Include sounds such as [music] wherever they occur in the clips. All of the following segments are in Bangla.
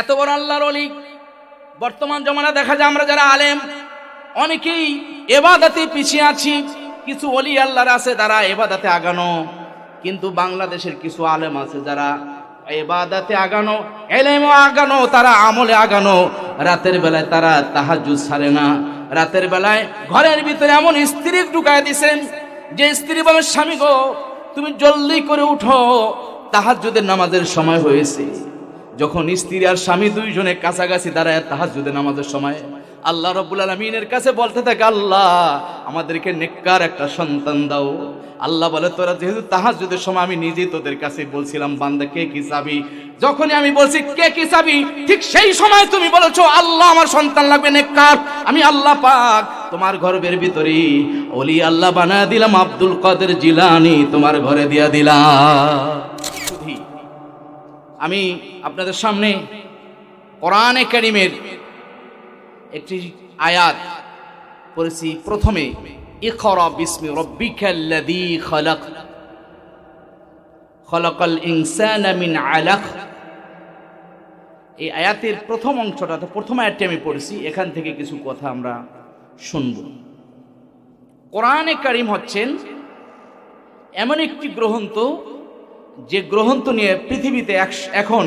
এত বড় আল্লাহর অলি বর্তমান জমানা দেখা যায় আমরা যারা আলেম, অনেকেই এবাদাতে পিছিয়ে আছি। কিছু অলি আল্লাহর আছে, তারা এবাদাতে আগানো। কিন্তু বাংলাদেশের কিছু আলেম আছে যারা এবাদাতে আগানো, এলেমও আগানো, তারা আমলে আগানো। রাতের বেলায় তারা তাহাজুদ ছাড়ে না। রাতের বেলায় ঘরের ভিতরে এমন স্ত্রী ঢুকায় দিছেন, যে স্ত্রী বলে, স্বামী গো, তুমি জলদি করে উঠো। তাহাজুদের নামাজের সময় হয়েছে। যখন স্ত্রী আর স্বামী দুইজনে কাছাকাছি দাঁড়ায় তাহাজুদের নামাজের সময়, আল্লাহ রব্বুল আলমিনের কাছে বলতে থাকে, আল্লাহ, আমাদেরকে নেককার একটা সন্তান দাও। আল্লাহ বলে, তোরা যেহেতু তাহাজুদের সময় আমি নিজেই তোদের কাছে বলছিলাম, বান্দা, কে কি চাবি? যখনই আমি বলছি, কে কি চাবি? ঠিক সেই সময় তুমি বলেছ, আল্লাহ, আমার সন্তান লাগবে নেককার। আমি আল্লাহ পাক তোমার গর্বের ভিতরে ওলি আল্লাহ বানা দিলাম, আব্দুল কাদের জিলানি তোমার ঘরে দিয়া দিলাম। আমি আপনাদের সামনে কোরআনে কারিমের একটি আয়াত পড়েছি প্রথমে, ইকরা বিসমি রব্বিকাল্লাযী খালাক। খলাকাল ইনসানা মিন আলাক। এই আয়াতের প্রথম অংশটা, তো প্রথম আয়াতটি আমি পড়েছি, এখান থেকে কিছু কথা আমরা শুনব। কোরআনে কারিম হচ্ছেন এমন একটি গ্রন্থ যে গ্রন্থ নিয়ে পৃথিবীতে এখন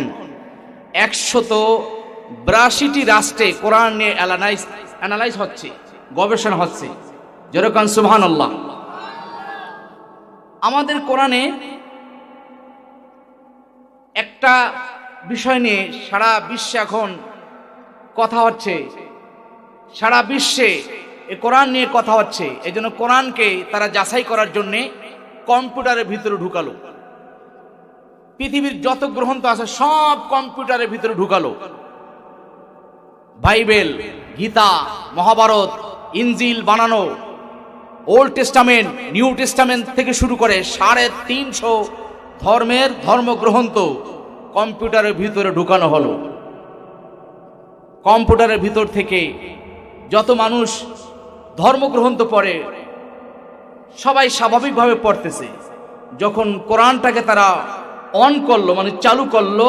একশত বিরাশিটি রাষ্ট্রে কোরআন নিয়ে অ্যানালাইজ অ্যানালাইজ হচ্ছে, গবেষণা হচ্ছে। যেরকম সুবহান আল্লাহ আমাদের কোরআনে একটা বিষয় নিয়ে সারা বিশ্বে এখন কথা হচ্ছে, সারা বিশ্বে এ কোরআন নিয়ে কথা হচ্ছে। এই জন্য কোরআনকে তারা যাচাই করার জন্যে কম্পিউটারের ভিতরে ঢুকালো। পৃথিবীর যত গ্রন্থ আছে সব কম্পিউটারের ভিতরে ঢুকালো। বাইবেল, গীতা, মহাভারত ইঞ্জিল বানানো, ওল্ড টেস্টামেন্ট, নিউ টেস্টামেন্ট থেকে শুরু করে সাড়ে তিনশো ধর্মের ধর্মগ্রন্থ কম্পিউটারের ভিতরে ঢুকানো হলো। কম্পিউটারের ভিতর থেকে যত মানুষ ধর্মগ্রন্থ পড়ে, সবাই স্বাভাবিকভাবে পড়তেছে। যখন কোরআনটাকে তারা অন করল মানে চালু করল,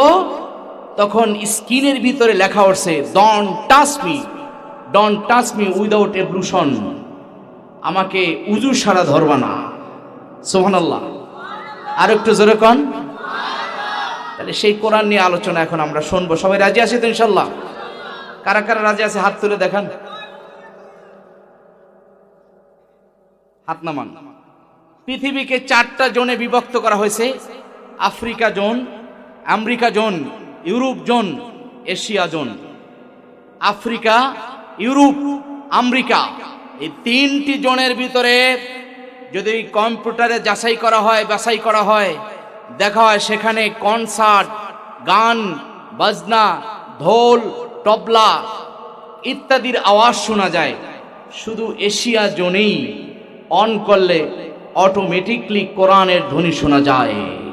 তখন স্ক্রিনের ভিতরে লেখা উঠছে don touch me don touch me without ablution আমাকে উজু সারা ধরবা না। সোহানাল্লাহ আর একটু জোরে কন। তাহলে সেই কোরআন নিয়ে আলোচনা এখন আমরা শুনব। সবাই রাজি আছে তো ইনশাল্লাহ? কারা কারা রাজি আছে? হাত তুলে দেখান। হাত নামান। পৃথিবীকে চারটা জোনে বিভক্ত করা হয়েছে। Africa zone, America zone, Europe zone, Asia zone. Africa, Europe, America, এই তিনটি জোনের ভিতরে যদি কম্পিউটারে যাচাই করা হয়, বাছাই করা হয়, দেখা হয় সেখানে কনসার্ট, গান, বাজনা, ঢোল, তবলা ইত্যাদির আওয়াজ শোনা যায়। শুধু এশিয়া জোনেই অন করলে অটোমেটিকলি কোরআনের ধ্বনি শোনা যায়।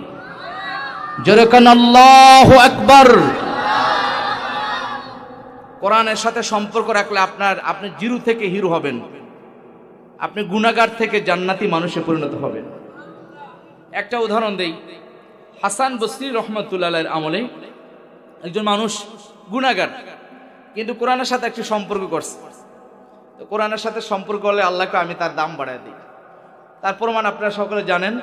কোরআনের সাথে সম্পর্ক রাখলে আপনার, আপনি জিরু থেকে হিরো হবেন। আপনি গুণাগার থেকে জান্নাতি মানুষে পরিণত হবেন। একটা উদাহরণ দেই। হাসান বসরি রহমতুল্লাহ আমলে একজন মানুষ গুণাগার কিন্তু কোরআনের সাথে একটি সম্পর্ক করছে। তো কোরআনের সাথে সম্পর্ক হলে আল্লাহকে আমি তার দাম বাড়ায় দিই। তার প্রমাণ আপনারা সকলে জানেন।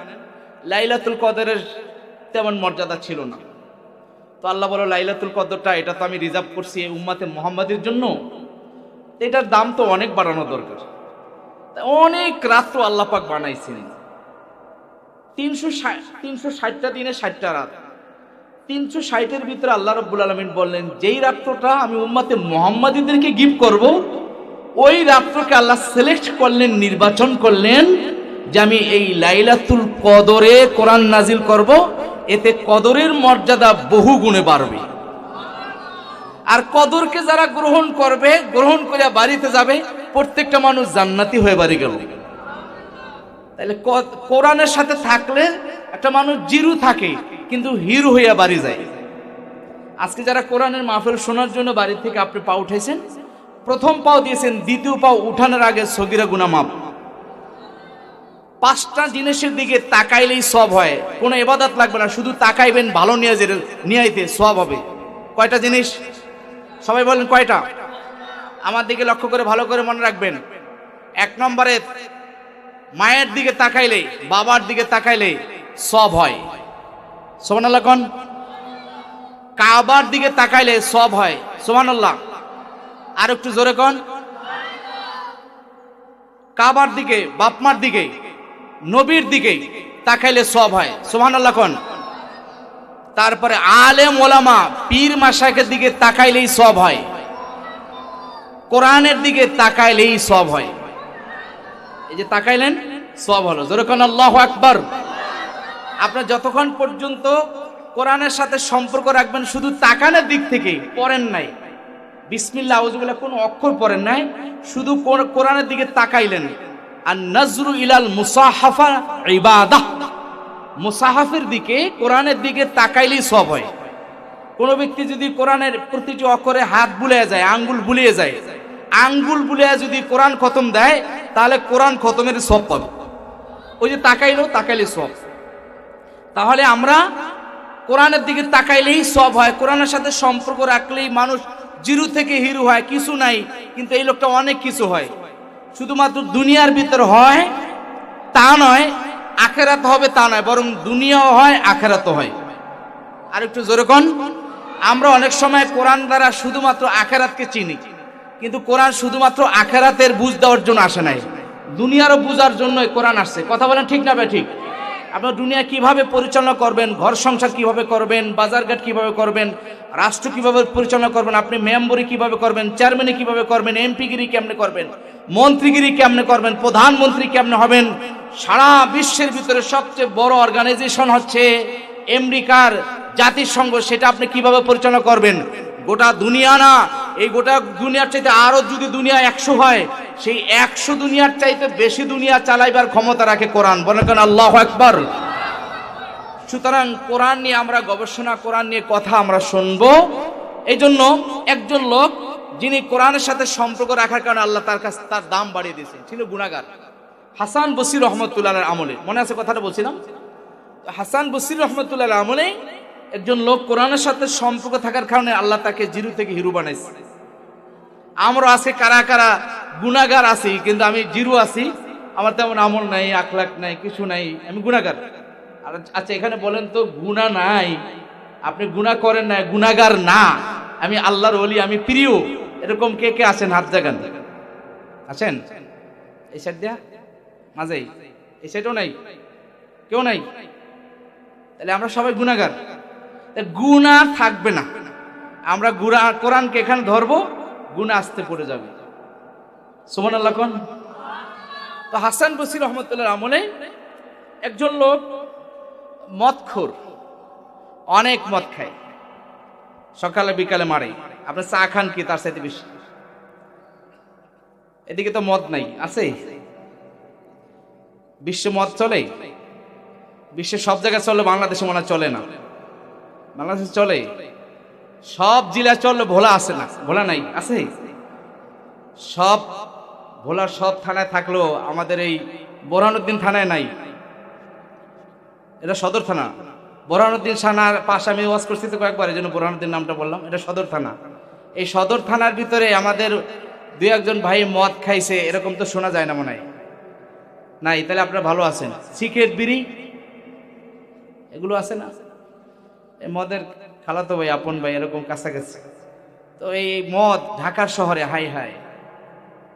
লাইলাতুল কদরের তেমন মর্যাদা ছিল না। তো আল্লাহ বলো, লাইলাতুল কদরটা এটা তো আমি রিজার্ভ করছি এই উম্মাতে মোহাম্মদের জন্য। এটার দাম তো অনেক বাড়ানো দরকার। অনেক রাত্র আল্লাহ পাক বানাইছেন। তিনশো তিনশো ষাটটা দিনে ষাটটা রাত। তিনশো ষাটের ভিতরে আল্লাহ রব্বুল আলমিন বললেন, যেই রাত্রটা আমি উম্মাতে মোহাম্মদীদেরকে গিফট করব, ওই রাত্রকে আল্লাহ সিলেক্ট করলেন, নির্বাচন করলেন যে আমি এই লাইলাতুল কদরে কোরআন নাজিল করব। এতে কদরের মর্যাদা বহু গুণে বাড়বে। আর কদরকে যারা গ্রহণ করবে, গ্রহণ করে বাড়িতে যাবে, প্রত্যেকটা মানুষ জান্নাতি হয়ে বাড়ি গেল। তাহলে কোরআনের সাথে থাকলে একটা মানুষ জিরু থাকে, কিন্তু হিরু হইয়া বাড়ি যায়। আজকে যারা কোরআনের মাহফিল শোনার জন্য বাড়ি থেকে আপনি পা উঠেছেন প্রথম পাও দিয়েছেন, দ্বিতীয় পাও উঠানোর আগে সগিরা গুনা মাপ পাঁচটা জিনিসের দিকে তাকাইলেই সব হয়। কোনো এবাদত লাগবে না, শুধু তাকাইবেন, ভালো নিয়ে যে সব হবে। কয়টা জিনিস? সবাই বলেন কয়টা? আমার দিকে লক্ষ্য করে ভালো করে মনে রাখবেন। এক নম্বরে, মায়ের দিকে তাকাইলে বাবার দিকে তাকাইলে সব হয়। সোমান আল্লাহ কন? কাবার দিকে তাকাইলে সব হয়। সোমান আল্লাহ আর একটু জোরে কন? কাবার দিকে, বাপমার দিকে। নবীর দিকে তাকাইলে সব হয়। সোমান আল্লাহ কন? তারপরে আলেম ওলামা পীর মাসাকের দিকে তাকাইলেই সব হয়। কোরআনের দিকে তাকাইলেই সব হয়। এই যে তাকাইলেন, সব হলো। যেরকম আল্লাহ আকবর। আপনার যতক্ষণ পর্যন্ত কোরআনের সাথে সম্পর্ক রাখবেন, শুধু তাকানোর দিক থেকে পড়েন নাই। বিসমিল্লা আউজুবিল্লাহ কোনো অক্ষর পড়েন নাই। শুধু কোর- কোরআনের দিকে তাকাইলেন। আর নজরু ইলাল মুসাহাফা ইবাদাহ। মুসাহাফের দিকে, কোরআনের দিকে তাকাইলেই সব হয়। কোনো ব্যক্তি যদি কোরআনের প্রতিটি অক্ষরে হাত বুলিয়ে যায়, আঙ্গুল বুলিয়ে যায়, আঙ্গুল বুলিয়ে যদি কোরআন খতম দেয়, তাহলে কোরআন খতমের সব পাবে। ওই যে তাকাইলো তাকাইলে সব। তাহলে আমরা কোরআনের দিকে তাকাইলেই সব হয়। কোরআনের সাথে সম্পর্ক রাখলেই মানুষ জিরু থেকে হিরু হয়, কিছু নাই, কিন্তু এই লোকটা অনেক কিছু হয়। শুধুমাত্র দুনিয়ার ভিতর হয়, তা নয়, আখেরাত হবে তা নয়, বরং দুনিয়াও হয়, আখেরাতও হয়। আর একটু জোরে কন। আমরা অনেক সময় কোরআন দ্বারা শুধুমাত্র আখেরাতকে চিনি, কিন্তু কোরআন শুধুমাত্র আখেরাতের বুঝ দেওয়ার জন্য আসে নাই। দুনিয়ারও বুঝার জন্য কোরআন আসছে। কথা বলেন ঠিক না বে ঠিক? আপনার দুনিয়া কীভাবে পরিচালনা করবেন, ঘর সংসার কীভাবে করবেন, বাজারঘাট কীভাবে করবেন রাষ্ট্র কীভাবে পরিচালনা করবেন, আপনি মেম্বরি কীভাবে করবেন, চেয়ারম্যানে কীভাবে করবেন এমপিগিরি কেমনে করবেন মন্ত্রীগিরি কেমনে করবেন, প্রধানমন্ত্রী কেমনে হবেন, সারা বিশ্বের ভিতরে সবচেয়ে বড় অর্গানাইজেশন হচ্ছে আমেরিকার জাতিসংঘ, সেটা আপনি কীভাবে পরিচালনা করবেন? গোটা দুনিয়া না, এই গোটা দুনিয়ার চাইতে আরও যদি দুনিয়া একশো হয়, সেই একশো দুনিয়ার চাইতে বেশি দুনিয়া চালাইবার ক্ষমতা রাখে কোরআন। বলে কেন আল্লাহ একবার সুতরাং কোরআন নিয়ে আমরা গবেষণা, কোরআন নিয়ে কথা আমরা শুনব। এই জন্য একজন লোক যিনি কোরআনের সাথে সম্পর্ক রাখার কারণে আল্লাহ তার কাছে তার দাম বাড়িয়ে দিয়েছেন, ছিল গুণাগার হাসান বসির রহমতুল্লাহ আমলে, মনে আছে কথাটা বলছিলাম? হাসান বসির রহমতুল্লাহ আমলে একজন লোক কোরআনের সাথে সম্পর্ক থাকার কারণে আল্লাহ তাকে জিরু থেকে হিরু বানাইছে। আমরা আছে, কারা কারা গুণাগার আছি, কিন্তু আমি জিরু আছি। আমার তেমন আমল নাই আখলাখ নাই, কিছু নাই, আমি গুণাগার আচ্ছা এখানে বলেন তো, গুণা নাই। আপনি গুণা করেন না গুণাগার না। আমি আল্লাহর ওলি, আমি প্রিয়। এরকম কে কে আছেন? হাত জাগান। আছেন? এই সাইড দিয়া? মাঝেই। এই সাইডও নাই? কেউ নাই? তাহলে আমরা সবাই গুণাগার। গুণা থাকবে না। আমরা গুণা, কোরআনকে এখানে ধরবো, গুণা আসতে পড়ে যাবে। সুমান আল্লাহ কন? তো হাসান বসির রহমতুল্লাহ আমলে একজন লোক মদখোর। অনেক মদ খায়। সকালে, বিকালে মারে। আপনি চা খান কি? তার সাথে বেশি। এদিকে তো মদ নাই। আছে? বিশ্বে মদ চলে? বিশ্বে সব জায়গায় চলে বাংলাদেশে মনে চলে না। বাংলাদেশে চলে? সব জেলা চললে ভোলা আছে না? ভোলা নাই? আছে? সব, ভোলা সব থানায় থাকলেও আমাদের এই বোরহানুদ্দিন থানায় নাই। এটা সদর থানা। বোরহানুদ্দিন থানার পাশে আমি ওয়াজ করছি তো কয়েকবার, এই জন্য বোরহানুদ্দিন নামটা বললাম। এটা সদর থানা। এই সদর থানার ভিতরে আমাদের দুই একজন ভাই মদ খাইছে, এরকম তো শোনা যায় না মনে হয়। নাই, তাহলে আপনারা ভালো আছেন। সিগারেট, বিড়ি, এগুলো আছে না? মদের খালাতো ভাই, আপন ভাই, এরকম কাছাকাছি। তো এই মদ ঢাকার শহরে, হাই হাই।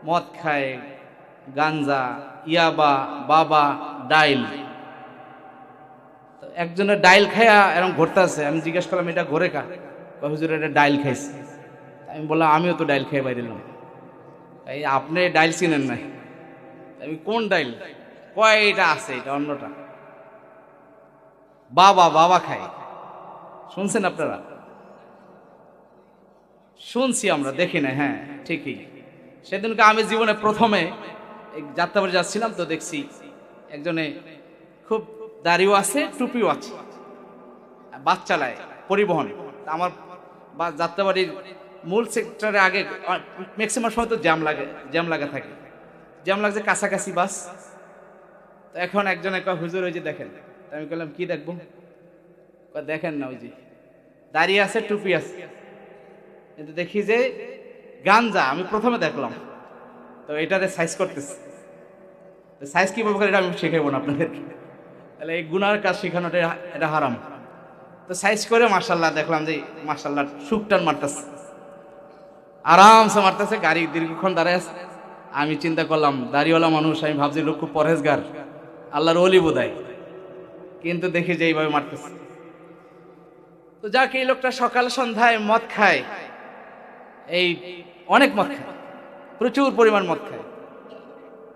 মদ খায় গাঞ্জা, ইয়াবা, বাবা, ডাইল। একজনের ডাইল খাইয়া এরকম ঘুরতে আছে, আমি জিজ্ঞেস করলাম, এটা ঘরে কা হুজুর, এটা ডাইল খাইছে। আমি বললাম, আমিও তো ডাইল খেয়ে বাইরিলাম এই আপনি ডাইল চিনেন নাই? আমি, কোন ডাইল? কয়, এটা আছে, এটা অন্যটা। বাবা বাবা খায়। শুনছেন আপনারা? শুনছি আমরা, দেখি না হ্যাঁ ঠিকই। সেদিনকে আমি জীবনে প্রথমে যাত্রাবাড়ি যাচ্ছিলাম, তো দেখছি একজনে খুব দাড়িও আছে, টুপিও আছে। বাস চালায় পরিবহন। আমার বা যাত্রাবাড়ির মূল সেক্টরে আগে ম্যাক্সিমাম সময় তো জ্যাম লাগে, জ্যাম লাগা থাকে। জ্যাম লাগছে কাছাকাছি বাস। তো এখন একজনে কয়, হুজুর, ওই যে দেখেন। আমি বললাম কি দেখব? দেখেন না, ওই যে দাঁড়িয়ে আছে, টুপি আছে। কিন্তু দেখি যে গাঞ্জা, আমি প্রথমে দেখলাম। তো এটাতে সাইজ করতেছে। সাইজ কীভাবে করে, এটা আমি শেখাবো না আপনাদেরকে। তাহলে এই গুনার কাজ শেখানোটা এটা হারাম। তো সাইজ করে মার্শাল্লাহ দেখলাম যে মার্শাল্লাহ সুকটান মারতেছে। আরামসে মারতেছে, গাড়ি দীর্ঘক্ষণ দাঁড়ায় আমি চিন্তা করলাম, দাড়িওয়ালা মানুষ, আমি ভাবছি লোক খুব পরহেজগার। আল্লাহর অলি বোধায় কিন্তু দেখি যে এইভাবে মারতেছে। তো যাক, এই লোকটা সকাল সন্ধ্যায় মদ খায়। এই অনেক মদ খায়। প্রচুর পরিমাণ মদ খায়।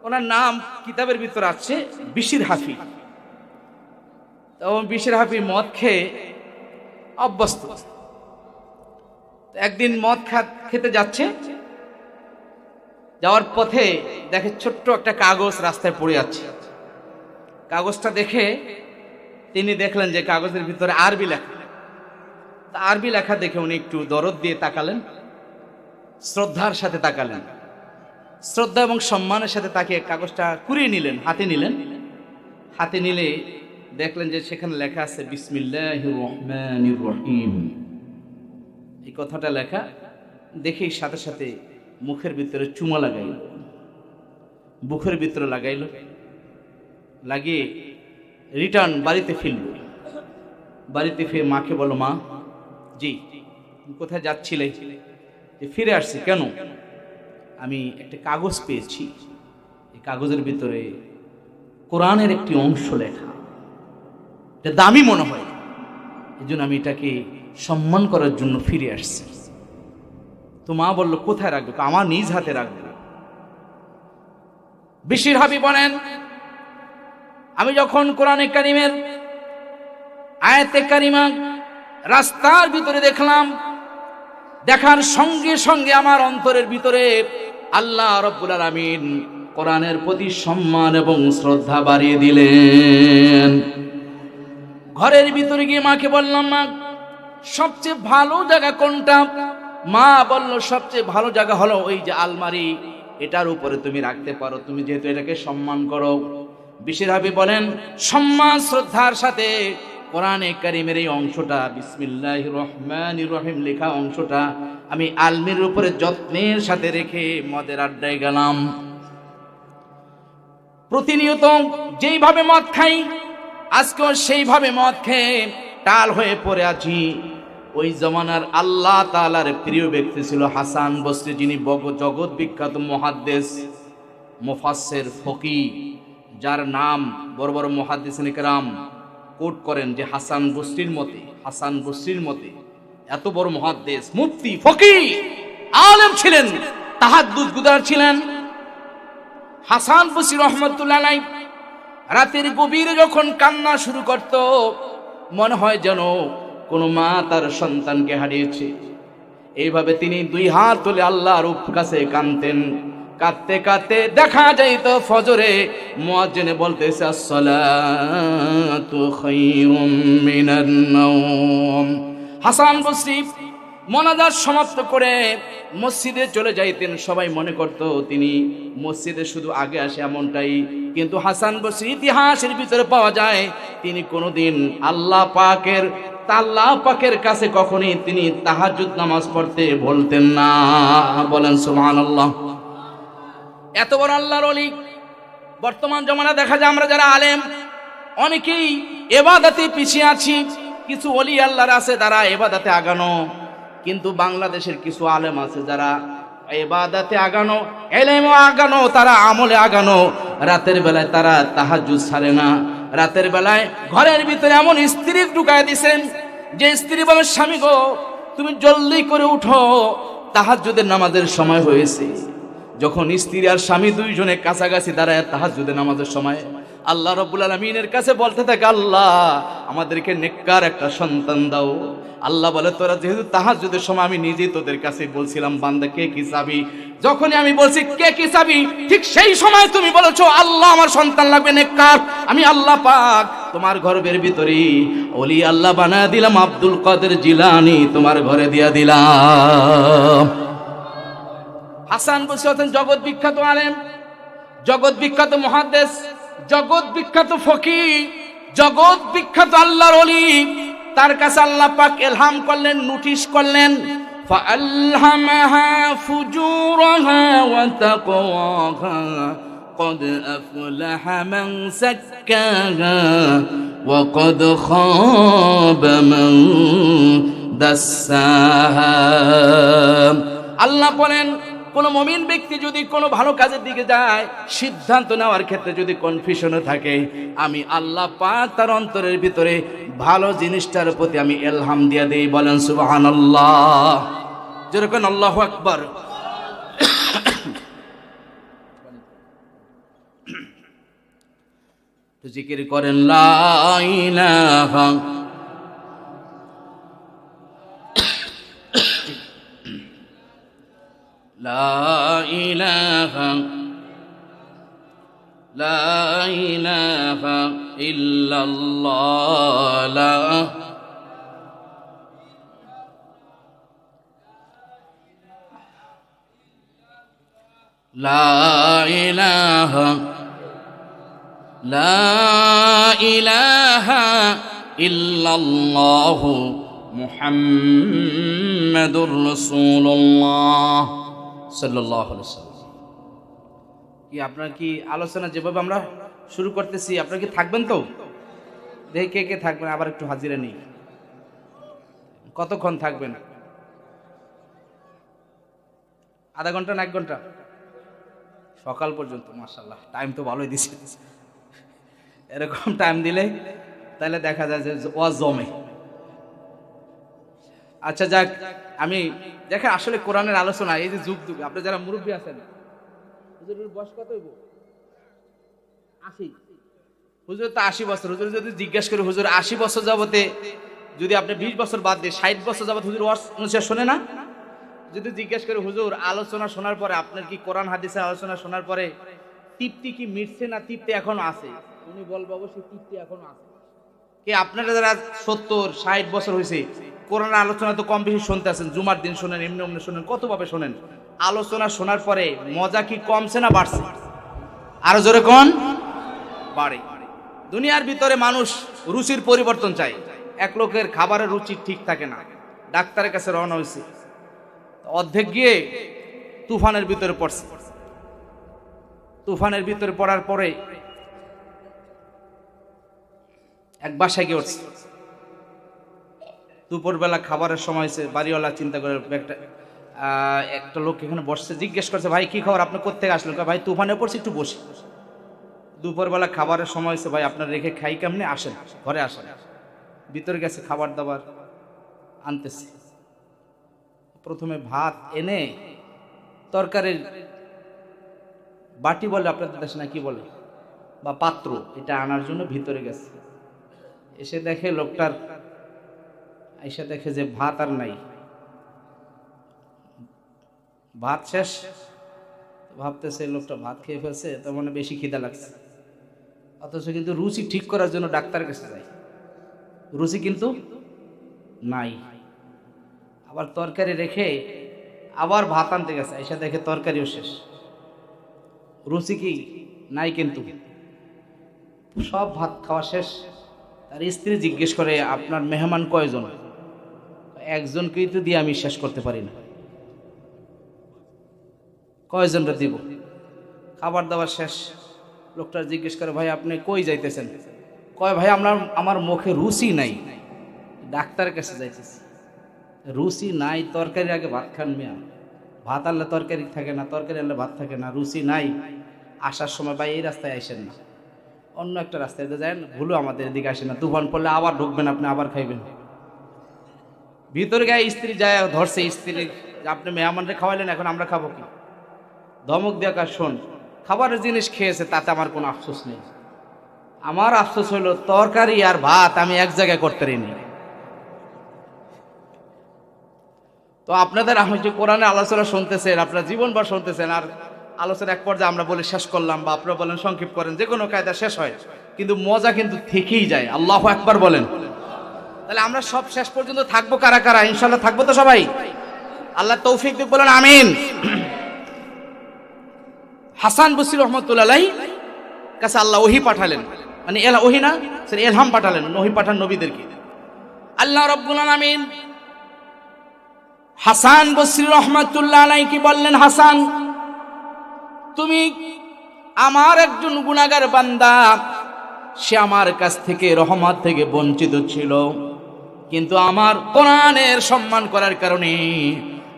ওনার নাম কিতাবের ভিতর আছে, বিশির হাফি। তো বিশের হাফি মদ খেয়ে অভ্যস্ত। একদিন মদ খেতে যাচ্ছে। যাওয়ার পথে দেখে ছোট্ট একটা কাগজ রাস্তায় পড়ে যাচ্ছে কাগজটা দেখে তিনি দেখলেন যে কাগজের ভিতরে আরবি লেখা। তা আরবি লেখা দেখে উনি একটু দরদ দিয়ে তাকালেন, শ্রদ্ধার সাথে তাকালেন। শ্রদ্ধা এবং সম্মানের সাথে তাকে কাগজটা কুড়িয়ে নিলেন, হাতে নিলেন। হাতে নিলে দেখলেন যে সেখানে লেখা আছে বিসমিল্লাহ রহমানির রহিম। এই কথাটা লেখা দেখেই সাথে সাথে মুখের ভিতরে চুমা লাগাইল। বুকের ভিতরে লাগাইল। লাগিয়ে রিটার্ন বাড়িতে ফিরল। বাড়িতে ফিরে মাকে বলো মা, জি কোথায় যাচ্ছিলে? যে ফিরে আসছি কেন? আমি একটা কাগজ পেয়েছি। এই কাগজের ভিতরে কোরআনের একটি অংশ লেখা। এটা দামি মনে হয়। এই জন্য আমি এটাকে সম্মান করার জন্য ফিরে আসছি। তো মা বলল, কোথায় রাখব? আমার নিজ হাতে রাখবে। বিশির হাবি বলেন, আমি যখন কোরআনে কারিমের আয়াতে কারিমা রাস্তার ভিতরে দেখলাম, দেখার সঙ্গে সঙ্গে আমার অন্তরের ভিতরে আল্লাহ রব্বুল আলামিন কোরআনের প্রতি সম্মান এবং শ্রদ্ধা বাড়িয়ে দিলেন। ঘরের ভিতরে গিয়ে মাকে বললাম, মা, সবচেয়ে ভালো জায়গা কোনটা? মা বলল, সবচেয়ে ভালো জায়গা হলো ওই যে আলমারি। এটার উপরে তুমি রাখতে পারো। তুমি যেহেতু এটাকে সম্মান করো। বিশের হাবি বলেন, সম্মান, শ্রদ্ধার সাথে কোরআনে কারিমের এই অংশটা বিসমিল্লাহ রহমান রহিম লেখা অংশটা আমি আলমির উপরে যত্নের সাথে রেখে মদের আড্ডায় গেলাম। প্রতিনিয়ত যেইভাবে মদ খাই আজকেও সেইভাবে মদ খেয়ে টাল হয়ে পড়ে আছি। ওই জমানার আল্লাহ তালার প্রিয় ব্যক্তি ছিল হাসান বসরি যিনি জগৎ বিখ্যাত মহাদ্দেশ মুফাসের ফকি, যার নাম বড় বড় মহাদ্দেশ নিকরাম কোট করেন যে হাসান বসরির মতে, হাসান বসরির মতে এত বড় মহাদ্দেশ, মুফতি, ফকি, আলেম ছিলেন তাহাদ্দুদ গুদার ছিলেন। হাসান বসরি রহমতুল্লাহ রাতের গভীরে যখন কান্না শুরু করত, মনে হয় যেন কোনো মা তার সন্তানকে হারিয়েছে। এইভাবে তিনি দুই হাত তুলে আল্লাহর কাছে কানতেন কাঁদতে কাঁদতে দেখা যাইত ফজরে মুয়াজ্জিনে বলতেছে, আসসালাতু হাসান বসরি মনাজার সমাপ্ত করে মসজিদে চলে যাইতেন। সবাই মনে করত তিনি মসজিদে শুধু আগে আসে এমনটাই। কিন্তু হাসান বসরি ইতিহাসের ভিতরে পাওয়া যায়, তিনি কোনোদিন আল্লাহ পাকের আল্লাহ পাকের কাছে কখনই তিনি তাহাজুদ নামাজ পড়তে বলতেন না। বলেন, সুবহানাল্লাহ। এত বড় আল্লাহর অলি বর্তমান জমানা দেখা যায় আমরা যারা আলেম, অনেকেই এবাদাতে পিছিয়ে আছি। কিছু অলি আল্লাহর আছে, তারা এবাদাতে আগানো। কিন্তু বাংলাদেশের কিছু আলেম আছে যারা এবাদাতে আগানো, এলেমও আগানো, তারা আমলে আগানো। রাতের বেলায় তারা তাহাজুদ ছাড়ে না। রাতের বেলায় ঘরের ভিতরে এমন স্ত্রী ঢুকায় দিছেন, যে স্ত্রী বলে, স্বামী গো, তুমি জলদি করে উঠো। তাহাজুদের নামাজের সময় হয়েছে। যখন স্ত্রী আর স্বামী দুইজনে কাছাকাছি দাঁড়ায় তাহাজুদের নামাজের সময় আল্লাহ রব্বুল আলমিনের কাছে বলতে থাকে, আল্লাহ, আমাদেরকে নেককার একটা সন্তান দাও। আল্লাহ বলে, তোরা যেহেতু তাহাজুদের সময় আমি নিজেই তোদের কাছে বলছিলাম, বান্দা, কে কি চাবি? যখনই আমি বলছি, কে কি চাবি? ঠিক সেই সময় তুমি বলেছ, আল্লাহ, আমার সন্তান লাগবে নেককার। আমি আল্লাহ পাক তোমার গর্বের ভিতরে ওলি আল্লাহ বানা দিলাম, আব্দুল কাদের জিলানি তোমার ঘরে দিয়া দিলাম। হাসান আছেন জগৎ বিখ্যাত আলেম, জগৎ বিখ্যাত মহাদেশ জগৎ বিখ্যাত ফকি জগৎ বিখ্যাত আল্লাহর অলি তার কাছে আল্লাহ পাক এলহাম করলেন নোটিশ করলেন فألهمها فجورها وتقواها قد أفلح من زكاها وقد خاب من دساها আল্লাহ বলেন কোন মমিন ব্যক্তি যদি কোনো ভালো কাজের দিকে যায়, সিদ্ধান্ত নেওয়ার ক্ষেত্রে যদি কনফিউশনে থাকে, আমি আল্লাহ পাক তার অন্তরের ভিতরে ভালো জিনিসটার প্রতি আমি এলহাম দিয়ে দেই, বলেন সুবহানাল্লাহ। যেরকম আল্লাহ আকবর। [coughs] জিকির করেন, লা لا إله لا إله إلا الله. لا لا إله لا إله إلا الله. محمد رسول الله. সাল্লাহ কি আপনার কি আলোচনা যেভাবে আমরা শুরু করতেছি, আপনার কি থাকবেন তো? দেখে কে কে থাকবেন, আবার একটু হাজিরা নেই। কতক্ষণ থাকবেন? আধা ঘণ্টা না এক ঘণ্টা? সকাল পর্যন্ত মার্শাল্লাহ টাইম তো ভালোই দিছে। এরকম টাইম দিলে তাহলে দেখা যায় যে ওয়াজ জমে। আচ্ছা যাক, আমি, দেখেন আসলে কোরআনের আলোচনা, এই যে যুগ যুগ আপনি যারা মুরব্বী আছেন হুজুর তো আশি বছর, হুজুর যদি জিজ্ঞেস করি, হুজুর আশি বছর যাবতে, যদি আপনি বিশ বছর বাদ দিয়ে ষাট বছর যাবত হুজুর অনুসার শোনে না? যদি জিজ্ঞেস করি, হুজুর আলোচনা শোনার পরে, আপনার কি কোরআন হাদিসের আলোচনা শোনার পরে, তৃপ্তি কি মিটছে না তৃপ্তি এখনও আছে? উনি বলব অবশ্যই তৃপ্তি এখনও আছে। কে আপনারা যারা সত্তর, ষাট বছর হয়েছে কোরআন আলোচনা তো কম বেশি শুনতে আছেন জুমার দিন শোনেন, এমনি অমনি শোনেন, কতভাবে শোনেন? আলোচনা শোনার পরে মজা কি কমছে না বাড়ছে? আরও জোরে কোন? বাড়ে। দুনিয়ার ভিতরে মানুষ রুচির পরিবর্তন চায়। এক লোকের খাবারের রুচি ঠিক থাকে না। ডাক্তারের কাছে রওনা হয়েছে। অর্ধেক গিয়ে তুফানের ভিতরে পড়ছে। তুফানের ভিতরে পড়ার পরে এক বাসায় গিয়ে উঠছে। দুপুরবেলা খাবারের সময় হয়েছে বাড়িওয়ালা চিন্তা করে একটা একটা লোক এখানে বসছে, জিজ্ঞেস করছে, ভাই, কি খবর? আপনি কোথেকে আসলেন? ভাই, তুফানে পড়ছে, একটু বসি। দুপুরবেলা খাবারের সময় হয়েছে ভাই, আপনার রেখে খাই কেমনে? আসেন, ঘরে আসেন। ভিতরে গেছে খাবার দাবার, আনতেছে। প্রথমে ভাত এনে তরকারির বাটি বলে আপনাদের দেশে না কি বলে? বা পাত্র, এটা আনার জন্য ভিতরে গেছে। এসে দেখে লোকটার এসে দেখে যে ভাত আর নাই। ভাত শেষ? ভাবতেছে লোকটা ভাত খেয়ে ফেলছে, তার মানে বেশি খিদা লাগছে। অথচ কিন্তু রুচি ঠিক করার জন্য ডাক্তার কাছে যায়। রুচি কিন্তু নাই। আবার তরকারি রেখে আবার ভাত আনতে গেছে এসে দেখে তরকারিও শেষ। রুচি কি নাই কিন্তু? সব ভাত খাওয়া শেষ। তার স্ত্রী জিজ্ঞেস করে, আপনার মেহমান কয়জন? একজনকেই তো দিয়ে আমি শেষ করতে পারি না। কয়জনটা দিব? খাবার দাবার শেষ। লোকটা জিজ্ঞেস করে, ভাই, আপনি কই যাইতেছেন? কয়, ভাই, আমার আমার মুখে রুচি নাই। ডাক্তারের কাছে যাইতেছি। রুচি নাই তরকারি আগে ভাত খান মিয়া। ভাত আনলে তরকারি থাকে না, তরকারি আনলে ভাত থাকে না, রুচি নাই। আসার সময়, ভাই, এই রাস্তায় আসেন না। অন্য একটা রাস্তায় দিয়ে যান ভুলো আমাদের এদিকে আসেন না। তুফান পড়লে আবার ঢুকবেন, আপনি আবার খাইবেন। ভিতরে গায়ে স্ত্রী যায়, ধরছে স্ত্রী, আপনি মেহমানরে খাওয়াইলেন, এখন আমরা খাব কি? ধমক দিয়ে শোন, খাবারের জিনিস খেয়েছে, তাতে আমার কোনো আফসোস নেই। আমার আফসোস হলো তরকারি আর ভাত আমি এক জায়গায় করতে পারিনি। তো আপনাদের, আমি যে কোরআনে আলোচনা শুনতেছেন, আপনার জীবনভর শুনতেছেন, আর আলোচনা এক পর্যায়ে আমরা বলে শেষ করলাম, বা আপনারা বলেন, সংক্ষেপ করেন যে কোনো কায়দা শেষ হয়, কিন্তু মজা কিন্তু থেকেই যায়। আল্লাহ একবার বলেন। তাহলে আমরা সব শেষ পর্যন্ত থাকব কারা কারা? ইনশাল্লাহ থাকব তো সবাই? আল্লাহ তৌফিক দিক বলেন, আমিন। হাসান বসির রহমতুল্লাহ কাছে আল্লাহ ওহি পাঠালেন। মানে এলা ওহি না সরি এলহাম পাঠালেন, ওহি পাঠান নবীদেরকে। আল্লাহ রব্বুল আমিন হাসান বসরি রহমাতুল্লাহ আলাই কি বললেন, হাসান, তুমি আমার একজন গুণাগার বান্দা, সে আমার কাছ থেকে রহমত থেকে বঞ্চিত ছিল। কিন্তু আমার কোরআনের সম্মান করার কারণে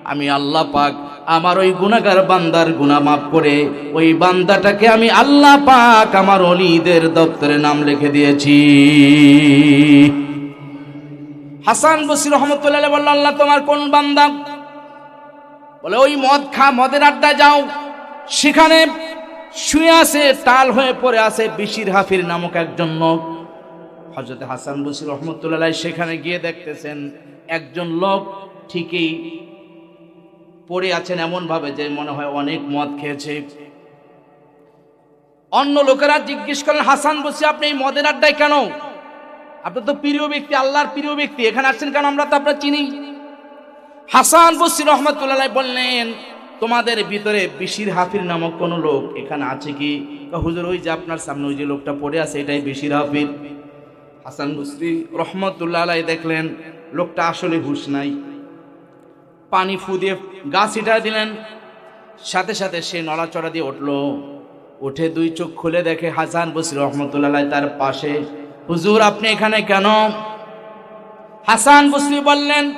আমি আল্লাহ পাক আমার ওই গুণাগার বান্দার গুণা মাফ করে ওই বান্দাটাকে আমি আল্লাহ পাক আমার অলিদের দপ্তরে নাম লিখে দিয়েছি। হাসান বসির রহমতুল্লাহ বলল, আল্লাহ তোমার কোন বান্দা? বলে, ওই মদ খা, মদের আড্ডা যাও। সেখানে শুয়ে আছে, টাল হয়ে পড়ে আছে, বিশির হাফির নামক একজন লোক। হজরত হাসান বসির রহমতুল্লাহ সেখানে গিয়ে দেখতেছেন একজন লোক ঠিকই পড়ে আছেন এমন ভাবে যে মনে হয় অনেক মদ খেয়েছে। অন্য লোকেরা জিজ্ঞেস করেন, হাসান বসি, আপনি এই মদের আড্ডায় কেন? আপনার তো প্রিয় ব্যক্তি, আল্লাহর প্রিয় ব্যক্তি, এখানে আসছেন কেন আমরা তো আপনার চিনি। হাসান বসির রহমতুল্লাহ বললেন, তোমাদের ভিতরে বিশির হাফির নামক কোন লোক এখানে আছে কি? হুজুর, ওই যে আপনার সামনে ওই যে লোকটা পড়ে আছে, এটাই বিশির হাফির। হাসান বসরি রহমতুল্লাহ আলাই দেখলেন, লোকটা আসলে হুশ নাই। পানি ফু দিয়ে গা ছিটা দিলেন। সাথে সাথে সে নড়াচড়া দিয়ে উঠল। উঠে দুই চোখ খুলে দেখে হাসান বসরি রহমতুল্লাহ তার পাশে, হুজুর, আপনি এখানে কেন? হাসান বসরি বললেন,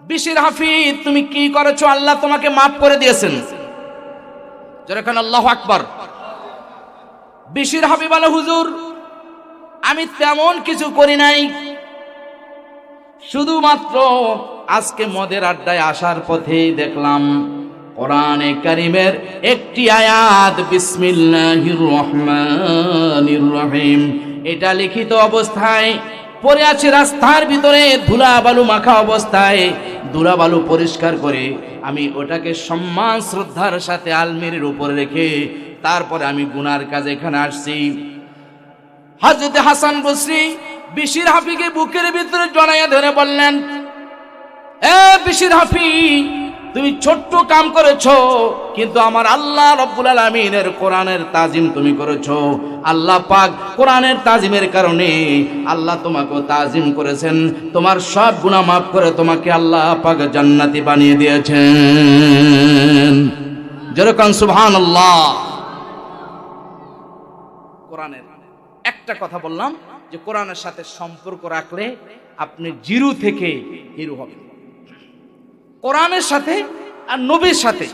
বিশির হাফিজ, তুমি কি করেছ? আল্লাহ তোমাকে মাফ করে দিয়েছেন। যেরকম আল্লাহ আকবর। বিশির হাফি বলে, হুজুর আমি তেমন কিছু করি নাই। শুধুমাত্র আজকে মদের আড্ডায় আসার পথেই দেখলাম, কোরআনে কারিমের একটি আয়াত, বিসমিল্লাহির রহমানির রহিম। এটা লিখিত অবস্থায় পড়ে আছে রাস্তার ভিতরে ধুলা বালু মাখা অবস্থায়। ধুলা বালু পরিষ্কার করে আমি ওটাকে সম্মান, শ্রদ্ধার সাথে আলমিরের উপরে রেখে তারপরে আমি গুনার কাজে এখানে আসছি। হাজরতে হাসান বসরি বিশির হাফিকে বুকের ভিতরে জড়াইয়া ধরে বললেন, এ বিশির হাফি, তুমি ছোট্ট কাম করেছ, কিন্তু আমার আল্লাহ রব্বুল আলমিনের কোরআনের তাজিম তুমি করেছ। আল্লাহ পাক কোরআনের তাজিমের কারণে আল্লাহ তোমাকে তাজিম করেছেন। তোমার সব গুনাহ মাফ করে তোমাকে আল্লাহ পাক জান্নাতি বানিয়ে দিয়েছেন। যেরকম সুবহান আল্লাহ কোরআনের একটা কথা বললাম যে কোরআনের সাথে সম্পর্ক রাখলে আপনি জিরু থেকে হিরু হবেন। কোরআনের সাথে আর নবীর সাথে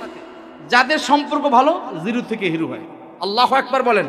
যাদের সম্পর্ক ভালো, জিরু থেকে হিরু হয়। আল্লাহ একবার বলেন।